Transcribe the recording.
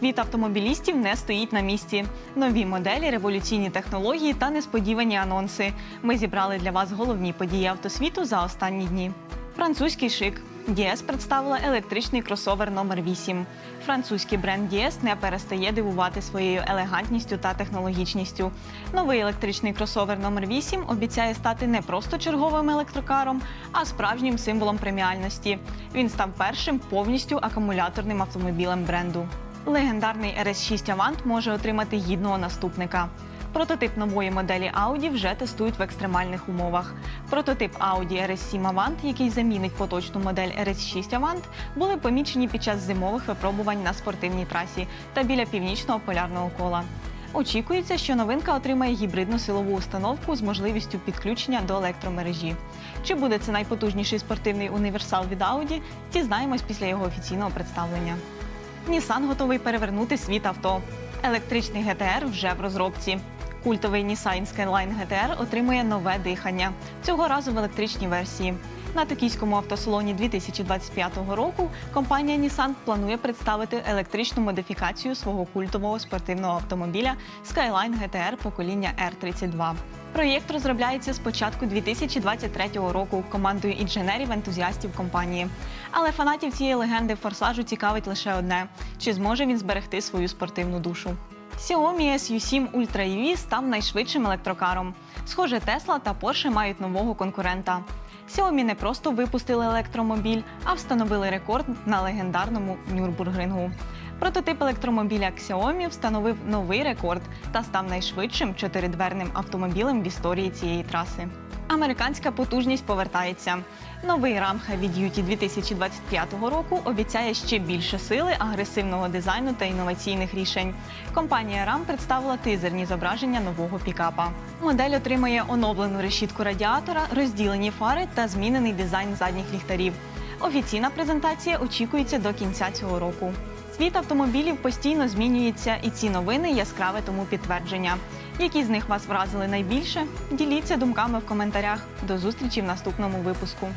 Світ автомобілістів не стоїть на місці. Нові моделі, революційні технології та несподівані анонси. Ми зібрали для вас головні події автосвіту за останні дні. Французький шик. Дієс представила електричний кросовер номер 8 Французький бренд Дієс не перестає дивувати своєю елегантністю та технологічністю. Новий електричний кросовер номер 8 обіцяє стати не просто черговим електрокаром, а справжнім символом преміальності. Він став першим повністю акумуляторним автомобілем бренду. Легендарний RS6 Avant може отримати гідного наступника. Прототип нової моделі Audi вже тестують в екстремальних умовах. Прототип Audi RS7 Avant, який замінить поточну модель RS6 Avant, були помічені під час зимових випробувань на спортивній трасі та біля північного полярного кола. Очікується, що новинка отримає гібридну силову установку з можливістю підключення до електромережі. Чи буде це найпотужніший спортивний універсал від Audi, дізнаємось після його офіційного представлення. Nissan готовий перевернути світ авто. Електричний GTR вже в розробці. Культовий Nissan Skyline GTR отримує нове дихання. Цього разу в електричній версії. На токійському автосалоні 2025 року компанія Nissan планує представити електричну модифікацію свого культового спортивного автомобіля Skyline GTR покоління R32. Проєкт розробляється з початку 2023 року командою інженерів-ентузіастів компанії. Але фанатів цієї легенди форсажу цікавить лише одне: чи зможе він зберегти свою спортивну душу. Xiaomi SU7 Ultra EV став найшвидшим електрокаром. Схоже, Tesla та Porsche мають нового конкурента. Xiaomi не просто випустили електромобіль, а встановили рекорд на легендарному Нюрбургрингу. Прототип електромобіля Xiaomi встановив новий рекорд та став найшвидшим чотиридверним автомобілем в історії цієї траси. Американська потужність повертається. Новий Ram Heavy Duty 2025 року обіцяє ще більше сили, агресивного дизайну та інноваційних рішень. Компанія Ram представила тизерні зображення нового пікапа. Модель отримає оновлену решітку радіатора, розділені фари та змінений дизайн задніх ліхтарів. Офіційна презентація очікується до кінця цього року. Світ автомобілів постійно змінюється, і ці новини яскраве тому підтвердження. Які з них вас вразили найбільше? Діліться думками в коментарях. До зустрічі в наступному випуску.